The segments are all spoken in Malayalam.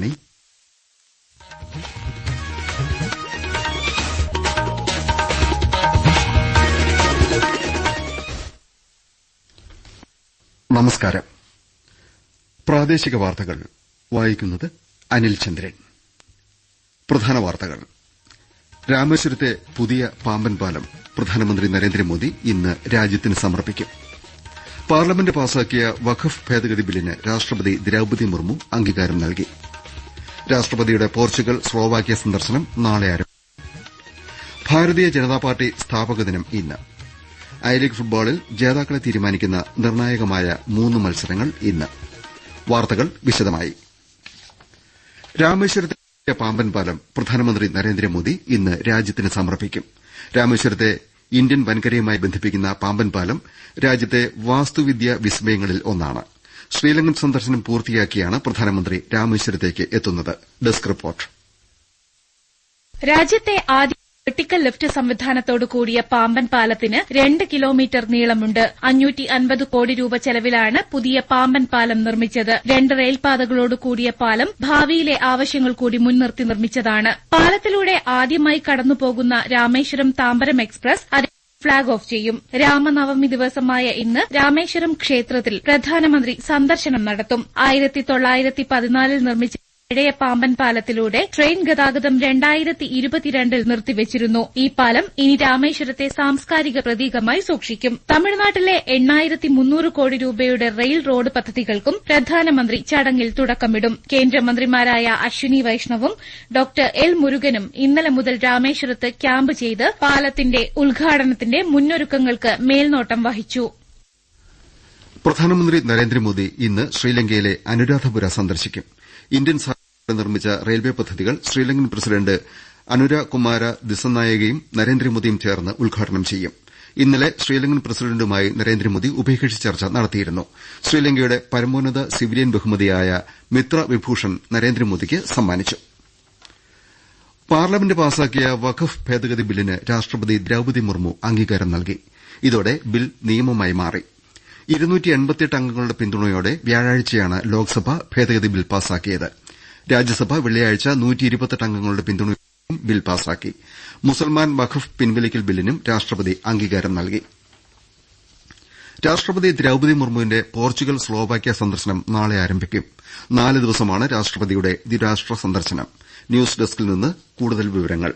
ആകാശവാണി നമസ്കാരം. പ്രാദേശിക വാർത്തകൾ. വായിക്കുന്നത് അനിൽ ചന്ദ്രൻ. പ്രധാന വാർത്തകൾ. രാമേശ്വരത്തെ പുതിയ പാമ്പൻ പാലം പ്രധാനമന്ത്രി നരേന്ദ്രമോദി ഇന്ന് രാജ്യത്തിന് സമർപ്പിക്കും. പാർലമെന്റ് പാസാക്കിയ വഖഫ് ഭേദഗതി ബില്ലിന് രാഷ്ട്രപതി ദ്രൌപതി മുർമു അംഗീകാരം നൽകി. രാഷ്ട്രപതിയുടെ പോർച്ചുഗൽ സ്ലോവാക്യ സന്ദർശനം നാളെ ആരംഭിക്കും ഭാരതീയ ജനതാ പാർട്ടി സ്ഥാപക ദിനം ഇന്ന്. ഐ ലീഗ് ഫുട്ബോളിൽ ജേതാക്കളെ തീരുമാനിക്കുന്ന നിർണായകമായ മൂന്ന് മത്സരങ്ങൾ ഇന്ന്. വാർത്തകൾ വിശദമായി. രാമേശ്വരത്തെ പാമ്പൻ പാലം പ്രധാനമന്ത്രി നരേന്ദ്രമോദി ഇന്ന് രാജ്യത്തിന് സമർപ്പിക്കും. രാമേശ്വരത്തെ ഇന്ത്യൻ വൻകരയുമായി ബന്ധിപ്പിക്കുന്ന പാമ്പൻ പാലം രാജ്യത്തെ വാസ്തുവിദ്യാ വിസ്മയങ്ങളിൽ ഒന്നാണ്. ശ്രീലങ്കൻ സന്ദർശനം പൂർത്തിയാക്കിയാണ് പ്രധാനമന്ത്രി രാമേശ്വരത്തേക്ക് എത്തുന്നത്. Desk report. രാജ്യത്തെ ആദ്യ വെർട്ടിക്കൽ ലിഫ്റ്റ് സംവിധാനത്തോടു കൂടിയ പാമ്പൻ പാലത്തിന് രണ്ട് കിലോമീറ്റർ നീളമുണ്ട്. അഞ്ഞൂറ്റി അൻപത് കോടി രൂപ ചെലവിലാണ് പുതിയ പാമ്പൻ പാലം നിർമ്മിച്ചത്. രണ്ട് റെയിൽപാതകളോട് കൂടിയ പാലം ഭാവിയിലെ ആവശ്യങ്ങൾ കൂടി മുൻനിർത്തി നിർമ്മിച്ചതാണ്. പാലത്തിലൂടെ ആദ്യമായി കടന്നുപോകുന്ന Rameswaram Tambaram express flag off ചെയ്യും. രാമനവമി ദിവസമായ ഇന്ന് രാമേശ്വരം ക്ഷേത്രത്തിൽ പ്രധാനമന്ത്രി സന്ദർശനം നടത്തും. ആയിരത്തി തൊള്ളായിരത്തി പതിനാലിൽ നിർമ്മിച്ച പഴയ പാമ്പൻ പാലത്തിലൂടെ ട്രെയിൻ ഗതാഗതം രണ്ടായിരത്തി ഇരുപത്തിരണ്ടിൽ നിർത്തിവച്ചിരുന്നു. ഈ പാലം ഇനി രാമേശ്വരത്തെ സാംസ്കാരിക പ്രതീകമായി സൂക്ഷിക്കും. തമിഴ്നാട്ടിലെ എണ്ണായിരത്തി മുന്നൂറ് കോടി രൂപയുടെ റെയിൽ റോഡ് പദ്ധതികൾക്കും പ്രധാനമന്ത്രി ചടങ്ങിൽ തുടക്കമിടും. കേന്ദ്രമന്ത്രിമാരായ അശ്വിനി വൈഷ്ണവും ഡോക്ടർ എൽ. മുരുകനും ഇന്നലെ മുതൽ രാമേശ്വരത്ത് ക്യാമ്പ് ചെയ്ത് പാലത്തിന്റെ ഉദ്ഘാടനത്തിന്റെ മുന്നൊരുക്കങ്ങൾക്ക് മേൽനോട്ടം വഹിച്ചു. പ്രധാനമന്ത്രി നരേന്ദ്രമോദി ഇന്ന് ശ്രീലങ്കയിലെ അനുരാധപുര സന്ദർശിക്കും. ഇന്ത്യൻ നിർമ്മിച്ച റെയിൽവേ പദ്ധതികൾ ശ്രീലങ്കൻ പ്രസിഡന്റ് അനുര കുമാര ദിസനായകയും നരേന്ദ്രമോദിയും ചേർന്ന് ഉദ്ഘാടനം ചെയ്യും. ഇന്നലെ ശ്രീലങ്കൻ പ്രസിഡന്റുമായി നരേന്ദ്രമോദി ഉഭയകക്ഷി ചർച്ച നടത്തിയിരുന്നു. ശ്രീലങ്കയുടെ പരമോന്നത സിവിലിയൻ ബഹുമതിയായ മിത്ര വിഭൂഷൺ നരേന്ദ്രമോദിക്ക് സമ്മാനിച്ചു. പാർലമെന്റ് പാസാക്കിയ വഖഫ് ഭേദഗതി ബില്ലിന് രാഷ്ട്രപതി ദ്രൌപതി മുർമു അംഗീകാരം നൽകി. ഇതോടെ ബിൽ നിയമമായി മാറി. അംഗങ്ങളുടെ പിന്തുണയോടെ വ്യാഴാഴ്ചയാണ് ലോക്സഭ ഭേദഗതി ബിൽ പാസാക്കിയത്. രാജ്യസഭ വെള്ളിയാഴ്ച അംഗങ്ങളുടെ പിന്തുണയോടെ ബിൽ പാസാക്കി. മുസൽമാൻ വഖഫ് പിൻവലിക്കൽ ബില്ലിനും രാഷ്ട്രപതി അംഗീകാരം നൽകി. രാഷ്ട്രപതി ദ്രൌപതി മുർമുവിന്റെ പോർച്ചുഗൽ സ്ലോവാക്യ സന്ദർശനം നാളെ ആരംഭിക്കും. നാല് ദിവസമാണ് രാഷ്ട്രപതിയുടെ ദ്വിരാഷ്ട്ര സന്ദർശനം. ന്യൂസ് ഡെസ്കിൽ നിന്ന് കൂടുതൽ വിവരങ്ങൾ.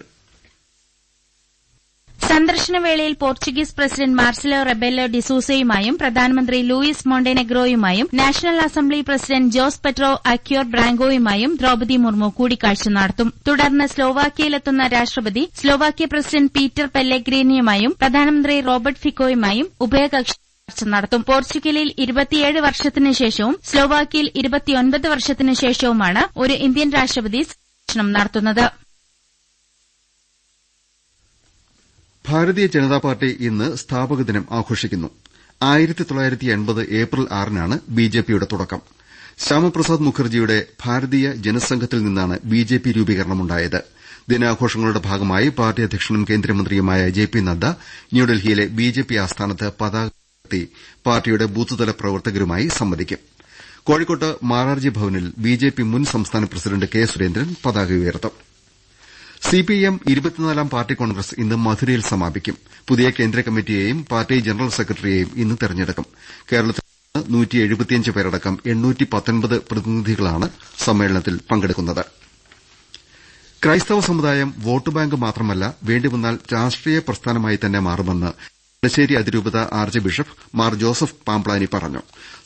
സന്ദർശനവേളയിൽ പോർച്ചുഗീസ് പ്രസിഡന്റ് മാർസലോ റെബെല്ലോ ഡിസൂസയുമായും പ്രധാനമന്ത്രി Luis മോണ്ടേനെഗ്രോയുമായും national assembly president Jose Pedro Aguiar ബ്രാങ്കോയുമായും Draupadi Murmu കൂടിക്കാഴ്ച നടത്തും. തുടർന്ന് സ്ലോവാക്യയിലെത്തുന്ന രാഷ്ട്രപതി സ്ലോവാക്യ പ്രസിഡന്റ് പീറ്റർ പെല്ലെഗ്രീനിയുമായും പ്രധാനമന്ത്രി റോബർട്ട് ഫിക്കോയുമായും ഉഭയകക്ഷി നടത്തും. പോർച്ചുഗലിൽ ഇരുപത്തിയേഴ് വർഷത്തിനു ശേഷവും സ്ലോവാക്യയിൽ ഇരുപത്തിയൊൻപത് വർഷത്തിനു ശേഷവുമാണ് ഒരു ഇന്ത്യൻ രാഷ്ട്രപതി സന്ദർശനം നടത്തുന്നത്. ഭാരതീയ ജനതാ പാർട്ടി ഇന്ന് സ്ഥാപക ദിനം ആഘോഷിക്കുന്നു. ഏപ്രിൽ ആറിനാണ് ബിജെപിയുടെ തുടക്കം. ശ്യാമപ്രസാദ് മുഖർജിയുടെ ഭാരതീയ ജനസംഘത്തിൽ നിന്നാണ് ബിജെപി രൂപീകരണമുണ്ടായത്. ദിനാഘോഷങ്ങളുടെ ഭാഗമായി പാർട്ടി അധ്യക്ഷനും കേന്ദ്രമന്ത്രിയുമായ ജെ പി നദ്ദ ന്യൂഡൽഹിയിലെ ബിജെപി ആസ്ഥാനത്ത് പതാക ഉയർത്തി പാർട്ടിയുടെ ബൂത്ത്തല പ്രവർത്തകരുമായി സംവദിക്കും. കോഴിക്കോട്ട് മാരാർജി ഭവനിൽ ബിജെപി മുൻ സംസ്ഥാന പ്രസിഡന്റ് കെ സുരേന്ദ്രൻ പതാക ഉയർത്തും. സിപിഐഎം ഇരുപത്തിനാലാം പാർട്ടി കോൺഗ്രസ് ഇന്ന് മധുരയിൽ സമാപിക്കും. പുതിയ കേന്ദ്ര കമ്മിറ്റിയെയും പാർട്ടി ജനറൽ സെക്രട്ടറിയെയും ഇന്ന് തെരഞ്ഞെടുക്കും. കേരളത്തിൽ നിന്ന് പേരടക്കം പ്രതിനിധികളാണ് സമ്മേളനത്തിൽ പങ്കെടുക്കുന്നത്. ക്രൈസ്തവ സമുദായം വോട്ട് ബാങ്ക് മാത്രമല്ല വേണ്ടിവന്നാൽ രാഷ്ട്രീയ പ്രസ്ഥാനമായി തന്നെ മാറുമെന്ന് തലശ്ശേരി അതിരൂപത ആർച്ച് ബിഷപ്പ് മാർ ജോസഫ് പാംപ്ലാനി പറഞ്ഞു.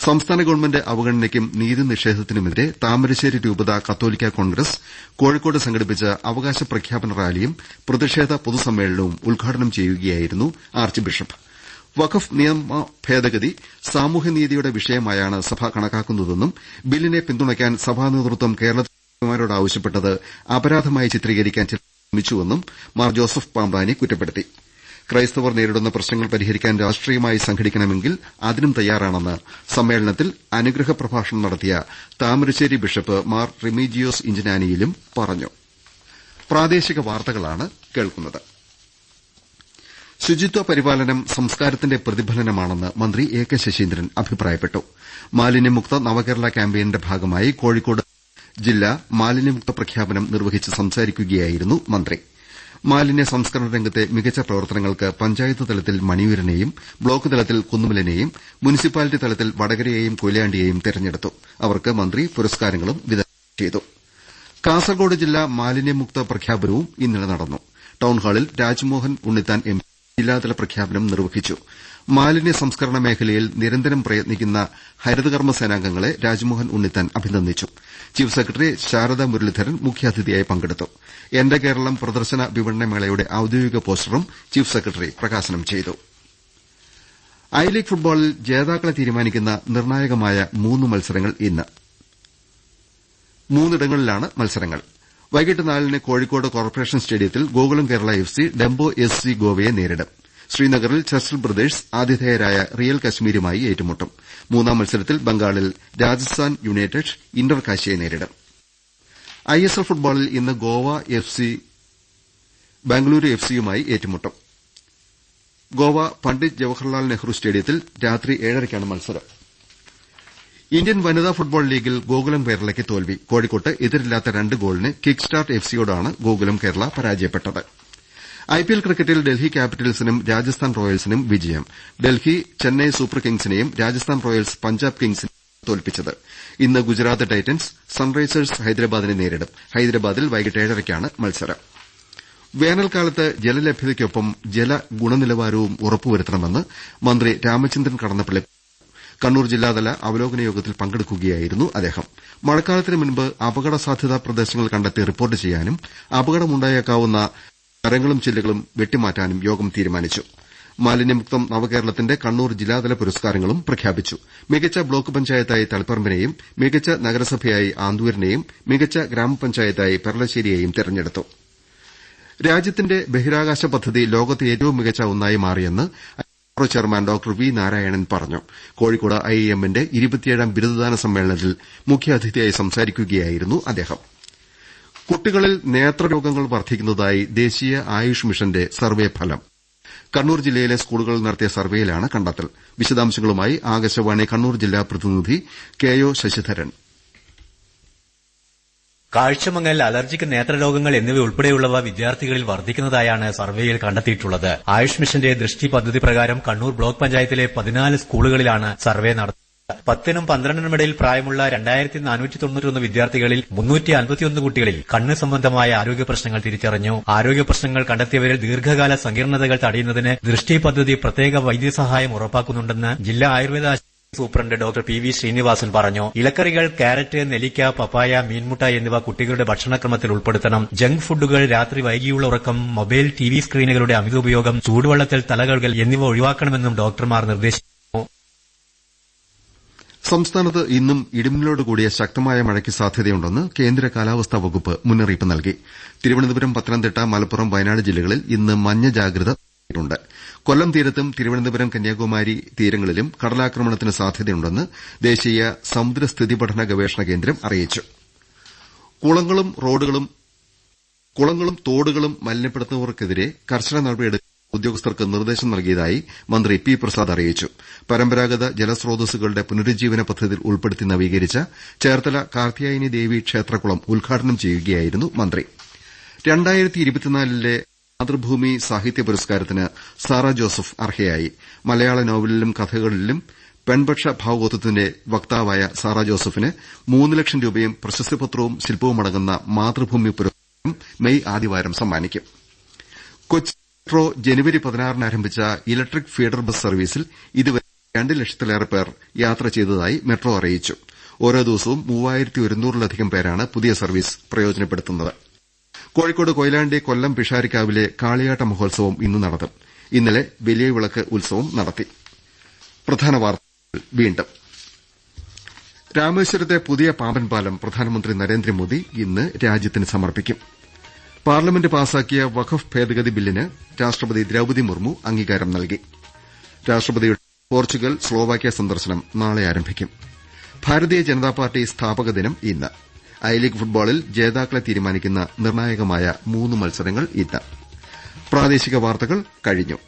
സംസ്ഥാന ഗവൺമെന്റ് അവഗണനയ്ക്കും നീതി നിഷേധത്തിനുമെതിരെ താമരശ്ശേരി രൂപത കത്തോലിക്ക കോൺഗ്രസ് കോഴിക്കോട് സംഘടിപ്പിച്ച അവകാശ പ്രഖ്യാപന റാലിയും പ്രതിഷേധ പൊതുസമ്മേളനവും ഉദ്ഘാടനം ചെയ്യുകയായിരുന്നു ആർച്ച് ബിഷപ്പ്. വഖഫ് നിയമ ഭേദഗതി സാമൂഹ്യനീതിയുടെ വിഷയമായാണ് സഭ കണക്കാക്കുന്നതെന്നും ബില്ലിനെ പിന്തുണയ്ക്കാൻ സഭാ നേതൃത്വം കേരളമാരോട് ആവശ്യപ്പെട്ടത് അപരാധമായി ചിത്രീകരിക്കാൻ ശ്രമിച്ചുവെന്നും മാർ ജോസഫ് പാംപ്ലാനി കുറ്റപ്പെടുത്തി. ക്രൈസ്തവർ നേരിടുന്ന പ്രശ്നങ്ങൾ പരിഹരിക്കാൻ രാഷ്ട്രീയമായി സംഘടിക്കണമെങ്കിൽ അതിനും തയ്യാറാണെന്ന് സമ്മേളനത്തിൽ അനുഗ്രഹ പ്രഭാഷണം നടത്തിയ താമരശ്ശേരി ബിഷപ്പ് മാർ റിമീജിയോസ് ഇഞ്ചനാനിയിലും പറഞ്ഞു. ശുചിത്വ പരിപാലനം സംസ്കാരത്തിന്റെ പ്രതിഫലനമാണെന്ന് മന്ത്രി എ കെ ശശീന്ദ്രൻ അഭിപ്രായപ്പെട്ടു. മാലിന്യമുക്ത നവകേരള ക്യാമ്പയിന്റെ ഭാഗമായി കോഴിക്കോട് ജില്ലാ മാലിന്യമുക്ത പ്രഖ്യാപനം നിർവഹിച്ച് സംസാരിക്കുകയായിരുന്നു മന്ത്രി. മാലിന്യ സംസ്കരണ രംഗത്തെ മികച്ച പ്രവർത്തനങ്ങൾക്ക് പഞ്ചായത്ത് തലത്തിൽ മണിയൂരിനെയും ബ്ലോക്ക് തലത്തിൽ കുന്നുമലിനെയും മുനിസിപ്പാലിറ്റി തലത്തിൽ വടകരയെയും കൊയിലാണ്ടിയെയും തെരഞ്ഞെടുത്തു. അവർക്ക് മന്ത്രി പുരസ്കാരങ്ങളും വിതരണം ചെയ്തു. കാസർകോട് ജില്ലാ മാലിന്യമുക്ത പ്രഖ്യാപനവും ഇന്നലെ നടന്നു. ടൌൺഹാളിൽ രാജ്മോഹൻ ഉണ്ണിത്താൻ എം. ജില്ലാതല പ്രഖ്യാപനം നിർവഹിച്ചു. മാലിന്യ സംസ്കരണ മേഖലയിൽ നിരന്തരം പ്രയത്നിക്കുന്ന ഹരിതകർമ്മ സേനാംഗങ്ങളെ രാജ്മോഹൻ ഉണ്ണിത്താൻ അഭിനന്ദിച്ചു. ചീഫ് സെക്രട്ടറി ശാരദ മുരളീധരൻ മുഖ്യാതിഥിയായി പങ്കെടുത്തു. എന്റെ കേരളം പ്രദർശന വിപണന മേളയുടെ ഔദ്യോഗിക പോസ്റ്ററും ചീഫ് സെക്രട്ടറി പ്രകാശനം ചെയ്തു. ഐ ലീഗ് ഫുട്ബോളിൽ ജേതാക്കളെ തീരുമാനിക്കുന്ന നിർണായകമായ മൂന്ന് മത്സരങ്ങൾ ഇന്ന്. മൂന്നിടങ്ങളിലാണ് മത്സരങ്ങൾ. വൈകിട്ട് നാലിന് കോഴിക്കോട് കോർപ്പറേഷൻ സ്റ്റേഡിയത്തിൽ Gokulam Kerala F C Dempo S C ഗോവയെ നേരിടും. ശ്രീനഗറിൽ ചർച്ചിൽ ബ്രദേഴ്സ് ആതിഥേയരായ റിയൽ കശ്മീരുമായി ഏറ്റുമുട്ടും. മൂന്നാം മത്സരത്തിൽ ബംഗാളിൽ രാജസ്ഥാൻ യുണൈറ്റഡ് ഇന്റർ കാശിയെ നേരിടും. ഐ എസ് എൽ ഫുട്ബോളിൽ ഇന്ന് Goa F C Bengaluru F സിയുമായി ഏറ്റുമുട്ടും. ഗോവ പണ്ഡിറ്റ് ജവഹർലാൽ നെഹ്റു സ്റ്റേഡിയത്തിൽ രാത്രി ഏഴരയ്ക്കാണ് മത്സരം. ഇന്ത്യൻ വനിതാ ഫുട്ബോൾ ലീഗിൽ ഗോകുലം കേരളയ്ക്ക് തോൽവി. കോഴിക്കോട്ട് എതിരില്ലാത്ത രണ്ട് ഗോളിന് കിക്ക് സ്റ്റാർട്ട് എഫ് സിയോടാണ് ഗോകുലം കേരള പരാജയപ്പെട്ടത്. ഐപിഎൽ ക്രിക്കറ്റിൽ ഡൽഹി ക്യാപിറ്റൽസിനും രാജസ്ഥാൻ റോയൽസിനും വിജയം. ഡൽഹി ചെന്നൈ സൂപ്പർ കിങ്സിനെയും രാജസ്ഥാൻ റോയൽസ് പഞ്ചാബ് കിങ്സിനെയും തോൽപ്പിച്ചത്. ഇന്ന് ഗുജറാത്ത് ടൈറ്റൻസ് സൺറൈസേഴ്സ് ഹൈദരാബാദിനെ നേരിടും. ഹൈദരാബാദിൽ വൈകിട്ട് ഏഴരയ്ക്കാണ് മത്സരം. വേനൽക്കാലത്ത് ജലലഭ്യതയ്ക്കൊപ്പം ജല ഗുണനിലവാരവും ഉറപ്പുവരുത്തണമെന്ന് മന്ത്രി രാമചന്ദ്രൻ കടന്നപ്പള്ളി കണ്ണൂർ ജില്ലാതല അവലോകന യോഗത്തിൽ പങ്കെടുക്കുകയായിരുന്നു അദ്ദേഹം. മഴക്കാലത്തിന് മുൻപ് അപകട സാധ്യതാ പ്രദേശങ്ങൾ കണ്ടെത്തി റിപ്പോർട്ട് ചെയ്യാനും അപകടമുണ്ടായേക്കാവുന്ന കരങ്ങളും ചില്ലുകളും വെട്ടിമാറ്റാനും യോഗം തീരുമാനിച്ചു. മാലിന്യമുക്തം നവകേരളത്തിന്റെ കണ്ണൂർ ജില്ലാതല പുരസ്കാരങ്ങളും പ്രഖ്യാപിച്ചു. മികച്ച ബ്ലോക്ക് പഞ്ചായത്തായി തളിപ്പറമ്പിനെയും മികച്ച നഗരസഭയായി ആന്തൂരിനെയും മികച്ച ഗ്രാമപഞ്ചായത്തായി പെർളശ്ശേരിയെയും തെരഞ്ഞെടുത്തു. രാജ്യത്തിന്റെ ബഹിരാകാശ പദ്ധതി ലോകത്തെ ഏറ്റവും മികച്ച ഒന്നായി മാറിയെന്ന് I chairman doctor V Narayanan പറഞ്ഞു. കോഴിക്കോട് ഐഐഎമ്മിന്റെ ഇരുപത്തിയേഴാം ബിരുദദാന സമ്മേളനത്തിൽ മുഖ്യാതിഥിയായി സംസാരിക്കുകയായിരുന്നു അദ്ദേഹം. കുട്ടികളിൽ നേത്രരോഗങ്ങൾ വർദ്ധിക്കുന്നതായി ദേശീയ ആയുഷ് മിഷന്റെ സർവേ ഫലം. കണ്ണൂർ ജില്ലയിലെ സ്കൂളുകളിൽ നടത്തിയ സർവേയിലാണ് കണ്ടെത്തൽ. വിശദാംശങ്ങളുമായി ആകാശവാണി കണ്ണൂർ ജില്ലാ പ്രതിനിധി കെ ഒ ശശിധരൻ. കാഴ്ചമങ്ങൽ അലർജിക് നേത്രരോഗങ്ങൾ എന്നിവ ഉൾപ്പെടെയുള്ളവ വിദ്യാർത്ഥികളിൽ വർദ്ധിക്കുന്നതായാണ് സർവേയിൽ കണ്ടെത്തിയിട്ടുള്ളത്. ആയുഷ് മിഷന്റെ ദൃഷ്ടി പദ്ധതി പ്രകാരം കണ്ണൂർ ബ്ലോക്ക് പഞ്ചായത്തിലെ പതിനാല് സ്കൂളുകളിലാണ് സർവേ നടത്തുന്നത്. പത്തിനും പന്ത്രണ്ടിനും ഇടയിൽ പ്രായമുള്ള രണ്ടായിരത്തി നാനൂറ്റി തൊണ്ണൂറ്റൊന്ന് വിദ്യാർത്ഥികളിൽ മുന്നൂറ്റി അൻപത്തിയൊന്ന് കുട്ടികളിൽ കണ്ണ് സംബന്ധമായ ആരോഗ്യ പ്രശ്നങ്ങൾ തിരിച്ചറിഞ്ഞു. ആരോഗ്യ പ്രശ്നങ്ങൾ കണ്ടെത്തിയവരിൽ ദീർഘകാല സങ്കീർണതകൾ തടയുന്നതിന് ദൃഷ്ടി പദ്ധതി പ്രത്യേക വൈദ്യസഹായം ഉറപ്പാക്കുന്നുണ്ടെന്ന് ജില്ലാ Ayurveda superintendent doctor P V Srinivasan പറഞ്ഞു. ഇലക്കറികൾ കാരറ്റ് നെല്ലിക്ക പപ്പായ മീൻമുട്ട എന്നിവ കുട്ടികളുടെ ഭക്ഷണക്രമത്തിൽ ഉൾപ്പെടുത്തണം. ജങ്ക് ഫുഡുകൾ രാത്രി വൈകിയുള്ള ഉറക്കം മൊബൈൽ ടി വി സ്ക്രീനുകളുടെ അമിത ഉപയോഗം ചൂടുവെള്ളത്തിൽ തലകഴുകൽ എന്നിവ ഒഴിവാക്കണമെന്നും ഡോക്ടർമാർ നിർദ്ദേശിച്ചു. സംസ്ഥാനത്ത് ഇന്നും ഇടിമിന്നലോട് കൂടിയ ശക്തമായ മഴയ്ക്ക് സാധ്യതയുണ്ടെന്ന് കേന്ദ്ര കാലാവസ്ഥാ വകുപ്പ് മുന്നറിയിപ്പ് നൽകി. തിരുവനന്തപുരം പത്തനംതിട്ട മലപ്പുറം വയനാട് ജില്ലകളിൽ ഇന്ന് മഞ്ഞ ജാഗ്രത നൽകിയിട്ടുണ്ട് കൊല്ലം തീരത്തും തിരുവനന്തപുരം കന്യാകുമാരി തീരങ്ങളിലും കടലാക്രമണത്തിന് സാധ്യതയുണ്ടെന്ന് ദേശീയ സമുദ്ര സ്ഥിതിപഠന ഗവേഷണ കേന്ദ്രം അറിയിച്ചു. കുളങ്ങളും തോടുകളും മലിനപ്പെടുത്തുന്നവർക്കെതിരെ കർശന നടപടിയെടുക്കാൻ ഉദ്യോഗസ്ഥർക്ക് നിർദ്ദേശം നൽകിയതായി മന്ത്രി പി പ്രസാദ് അറിയിച്ചു. പരമ്പരാഗത ജലസ്രോതസ്സുകളുടെ പുനരുജ്ജീവന പദ്ധതിയിൽ ഉൾപ്പെടുത്തി നവീകരിച്ച ചേർത്തല കാർത്യായനി ദേവി ക്ഷേത്രകുളം ഉദ്ഘാടനം ചെയ്യുകയായിരുന്നു മന്ത്രി. മാതൃഭൂമി സാഹിത്യ പുരസ്കാരത്തിന് സാറ ജോസഫ് അർഹയായി. മലയാള നോവലിലും കഥകളിലും പെൺപക്ഷ ഭാവബോധത്തിന്റെ വക്താവായ സാറ ജോസഫിന് മൂന്ന് ലക്ഷം രൂപയും പ്രശസ്തിപത്രവും ശില്പവുമടങ്ങുന്ന മാതൃഭൂമി പുരസ്കാരം മെയ് ആദ്യവാരം സമ്മാനിക്കും. കൊച്ചി മെട്രോ ജനുവരി പതിനാറിന് ആരംഭിച്ച ഇലക്ട്രിക് ഫീഡർ ബസ് സർവീസിൽ ഇതുവരെ രണ്ട് ലക്ഷത്തിലേറെ പേർ യാത്ര ചെയ്തതായി മെട്രോ അറിയിച്ചു. ഓരോ ദിവസവും മൂവായിരത്തി ഒരുന്നൂറിലധികം പേരാണ് പുതിയ സർവീസ് പ്രയോജനപ്പെടുത്തുന്നത്. കോഴിക്കോട് കൊയിലാണ്ടി കൊല്ലം പിഷാരിക്കാവിലെ കാളിയാട്ട മഹോത്സവം ഇന്ന് നടത്തും ഇന്നലെ വലിയ വിളക്ക് ഉത്സവം നടത്തി. രാമേശ്വരത്തെ പുതിയ പാമ്പൻ പാലം പ്രധാനമന്ത്രി നരേന്ദ്രമോദി ഇന്ന് രാജ്യത്തിന് സമർപ്പിക്കും. പാർലമെന്റ് പാസാക്കിയ വഖഫ് ഭേദഗതി ബില്ലിന് രാഷ്ട്രപതി ദ്രൌപതി മുർമു അംഗീകാരം നൽകി. രാഷ്ട്രപതിയുടെ പോർച്ചുഗൽ സ്ലോവാക്യ സന്ദർശനം നാളെ ആരംഭിക്കും. ഭാരതീയ ജനതാ പാർട്ടി സ്ഥാപക ദിനം ഇന്ന്. ഐ ലീഗ് ഫുട്ബോളിൽ ജേതാക്കളെ തീരുമാനിക്കുന്ന നിർണായകമായ മൂന്ന് മത്സരങ്ങൾ ഇന്ന്.